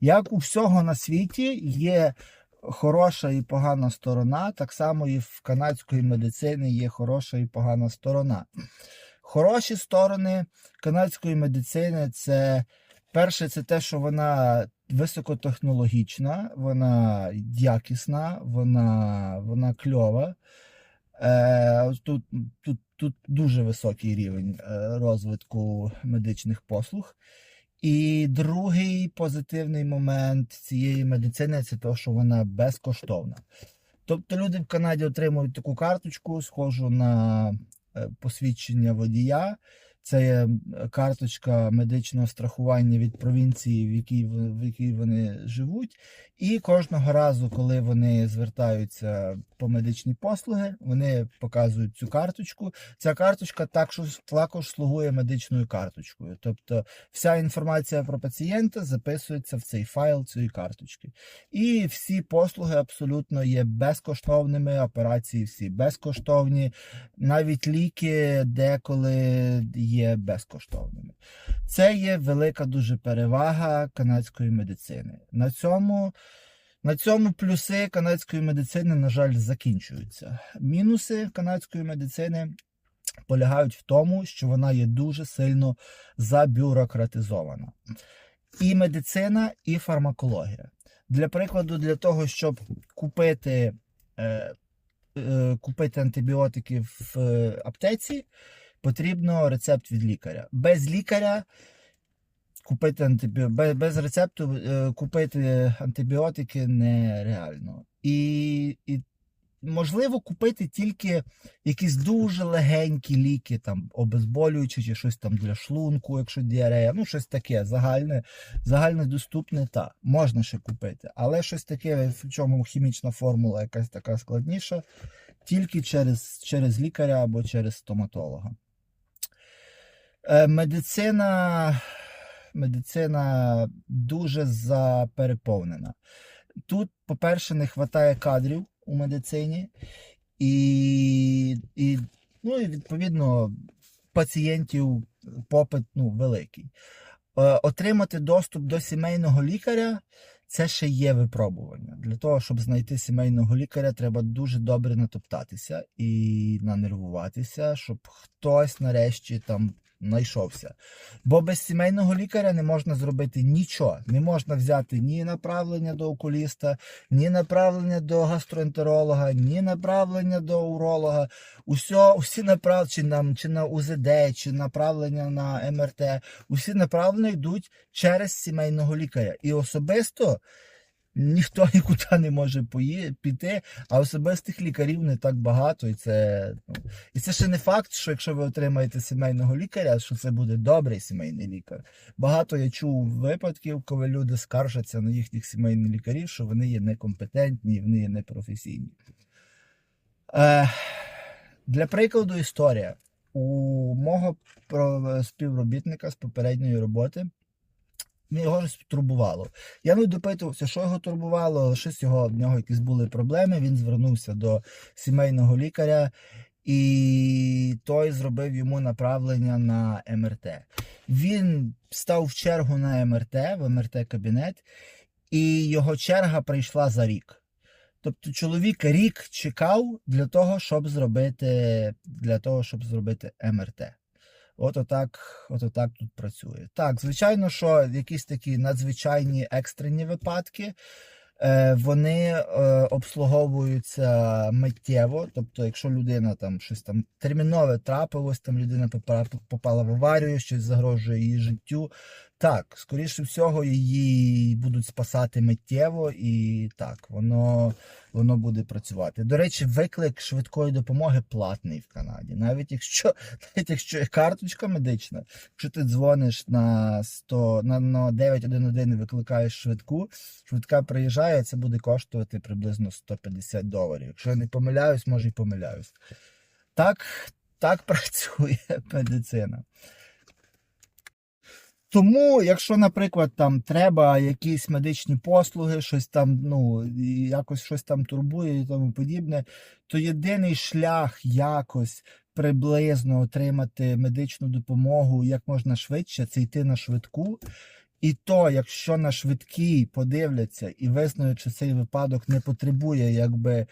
Як у всього на світі є хороша і погана сторона, так само і в канадської медицини є хороша і погана сторона. Хороші сторони канадської медицини це перше, це те, що вона високотехнологічна, вона якісна, вона, вона кльова. Е, тут, тут, тут дуже високий рівень е, розвитку медичних послуг. І другий позитивний момент цієї медицини це те, що вона безкоштовна. Тобто люди в Канаді отримують таку карточку, схожу на е, посвідчення водія. Це є карточка медичного страхування від провінції, в якій, в якій вони живуть. І кожного разу, коли вони звертаються по медичні послуги, вони показують цю карточку. Ця карточка також, також слугує медичною карточкою. Тобто вся інформація про пацієнта записується в цей файл цієї карточки. І всі послуги абсолютно є безкоштовними, операції всі безкоштовні, навіть ліки деколи є безкоштовними. Це є велика дуже перевага канадської медицини. На цьому, на цьому плюси канадської медицини, на жаль, закінчуються. Мінуси канадської медицини полягають в тому, що вона є дуже сильно забюрократизована. І медицина, і фармакологія. Для прикладу, для того, щоб купити, е, е, купити антибіотики в е, аптеці, потрібно рецепт від лікаря. Без лікаря купити антибі... без, рецепту е, купити антибіотики нереально. І, і можливо купити тільки якісь дуже легенькі ліки, там обезболюючі чи щось там для шлунку, якщо діарея, ну щось таке загальне, загальне доступне, та можна ще купити. Але щось таке, в чому хімічна формула якась така складніша, тільки через, через лікаря або через стоматолога. Е, Медицина, медицина дуже запереповнена. Тут, по-перше, не вистачає кадрів у медицині, і, і, ну, і відповідно пацієнтів попит ну, великий. Е, Отримати доступ до сімейного лікаря це ще є випробування. Для того, щоб знайти сімейного лікаря, треба дуже добре натоптатися і нанервуватися, щоб хтось нарешті там знайшовся. Бо без сімейного лікаря не можна зробити нічого. Не можна взяти ні направлення до окуліста, ні направлення до гастроентеролога, ні направлення до уролога. Усьо, усі направлення чи, на, чи на УЗД, чи направлення на МРТ, усі направлення йдуть через сімейного лікаря. І особисто ніхто нікуди не може піти, а особистих лікарів не так багато. І це, ну, і це ще не факт, що якщо ви отримаєте сімейного лікаря, що це буде добрий сімейний лікар. Багато я чув випадків, коли люди скаржаться на їхніх сімейних лікарів, що вони є некомпетентні, вони є непрофесійні. Е, для прикладу, історія. У мого співробітника з попередньої роботи його щось турбувало. Я не допитувався, що його турбувало, щось його в нього якісь були проблеми. Він звернувся до сімейного лікаря, і той зробив йому направлення на МРТ. Він став в чергу на МРТ, в МРТ-кабінет, і його черга прийшла за рік. Тобто чоловік рік чекав для того, щоб зробити, для того, щоб зробити МРТ. От отак, от отак тут працює. Так, звичайно, що якісь такі надзвичайні екстрені випадки, е, вони е, обслуговуються миттєво. Тобто, якщо людина там щось там термінове трапилось, там людина попала, попала в аварію, щось загрожує її життю. Так, скоріше всього, її будуть спасати миттєво, і так, воно, воно буде працювати. До речі, виклик швидкої допомоги платний в Канаді. Навіть якщо, навіть якщо є карточка медична, якщо ти дзвониш на 100, на, на 911 і викликаєш швидку, швидка приїжджає, це буде коштувати приблизно 150 доларів. Якщо я не помиляюсь, може і помиляюсь. Так, так працює медицина. Тому, якщо, наприклад, там треба якісь медичні послуги, щось там, ну, якось щось там турбує і тому подібне, то єдиний шлях якось приблизно отримати медичну допомогу як можна швидше, це йти на швидку. І то, якщо на швидкій подивляться і визнають, що цей випадок не потребує якби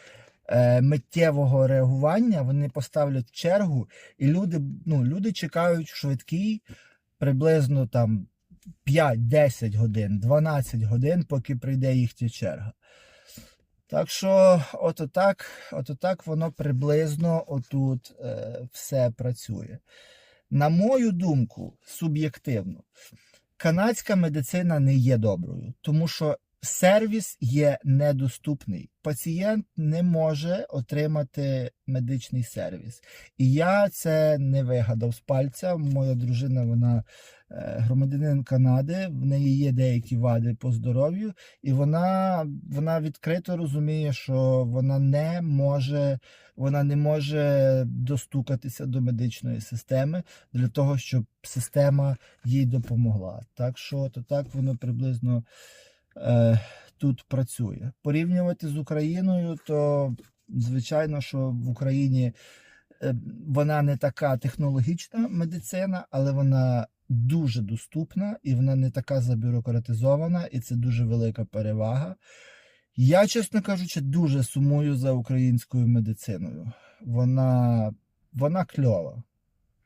е, миттєвого реагування, вони поставлять чергу, і люди, ну, люди чекають швидкий приблизно там 5-10 годин, 12 годин, поки прийде їхня черга. Так що, от так, от так воно приблизно отут е, все працює. На мою думку, суб'єктивно, канадська медицина не є доброю, тому що сервіс є недоступний. Пацієнт не може отримати медичний сервіс. І я це не вигадав з пальця. Моя дружина, вона е, громадянин Канади, в неї є деякі вади по здоров'ю, і вона, вона відкрито розуміє, що вона не може, вона не може достукатися до медичної системи для того, щоб система їй допомогла. Так що то так воно приблизно тут працює. Порівнювати з Україною, то звичайно, що в Україні е, вона не така технологічна медицина, але вона дуже доступна і вона не така забюрократизована, і це дуже велика перевага. Я, чесно кажучи, дуже сумую за українською медициною. Вона, вона кльова.